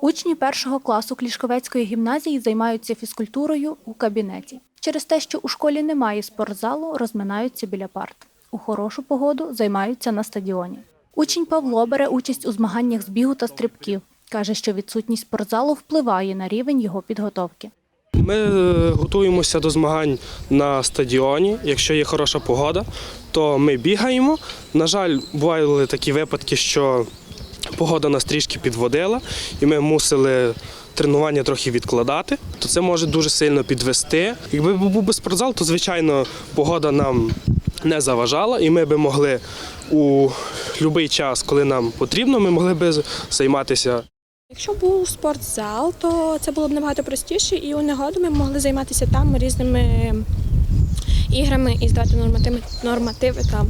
Учні першого класу Клішковецької гімназії займаються фізкультурою у кабінеті. Через те, що у школі немає спортзалу, розминаються біля парт. У хорошу погоду займаються на стадіоні. Учень Павло бере участь у змаганнях з бігу та стрибків. Каже, що відсутність спортзалу впливає на рівень його підготовки. Ми е, готуємося до змагань на стадіоні. Якщо є хороша погода, то ми бігаємо. На жаль, бували такі випадки, що погода нас трішки підводила, і ми мусили тренування трохи відкладати. То це може дуже сильно підвести. Якби був би спортзал, то звичайно погода нам не заважала, і ми би могли у будь-який час, коли нам потрібно, ми могли би займатися Якщо був спортзал, то це було б набагато простіше, і у негоду ми могли займатися там різними іграми і здати нормативи, нормативи там.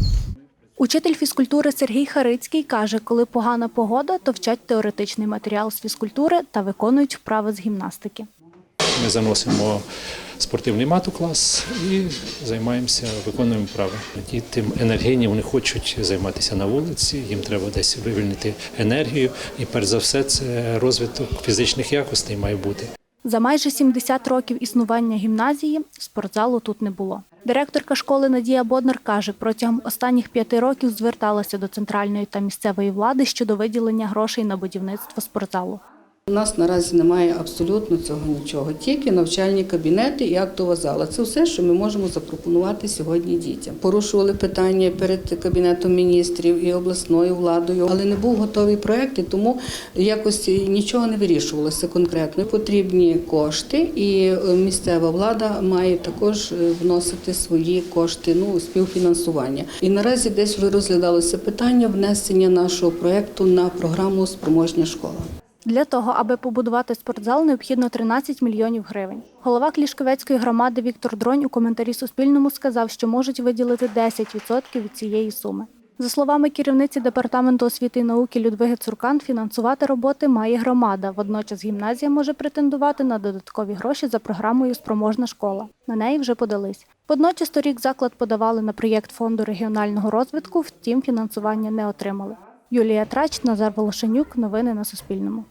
Учитель фізкультури Сергій Харицький каже, коли погана погода, то вчать теоретичний матеріал з фізкультури та виконують вправи з гімнастики. Ми заносимо спортивний мат у клас і займаємося, виконуємо вправи. Діти енергійні, вони хочуть займатися на вулиці, їм треба десь вивільнити енергію. І перш за все, це розвиток фізичних якостей має бути. За майже 70 років існування гімназії спортзалу тут не було. Директорка школи Надія Боднар каже, протягом останніх п'яти років зверталася до центральної та місцевої влади щодо виділення грошей на будівництво спортзалу. У нас наразі немає абсолютно цього нічого, тільки навчальні кабінети і актова зала. Це все, що ми можемо запропонувати сьогодні дітям. Порушували питання перед кабінетом міністрів і обласною владою, але не був готовий проект, і тому якось нічого не вирішувалося конкретно. Потрібні кошти, і е, місцева влада має також е, вносити свої кошти, ну співфінансування. І наразі десь вже розглядалося питання внесення нашого проекту на програму Спроможня школа. Для того, аби побудувати спортзал, необхідно 13 мільйонів гривень. Голова Клішковецької громади Віктор Дронь у коментарі Суспільному сказав, що можуть виділити 10% від цієї суми. За словами керівниці департаменту освіти і науки Людвиги Цуркан, фінансувати роботи має громада. Водночас гімназія може претендувати на додаткові гроші за програмою Спроможна школа. На неї вже подались. Водночас торік заклад подавали на проєкт фонду регіонального розвитку, втім фінансування не отримали. Юлія Трач, Назар Волошенюк. Новини на Суспільному.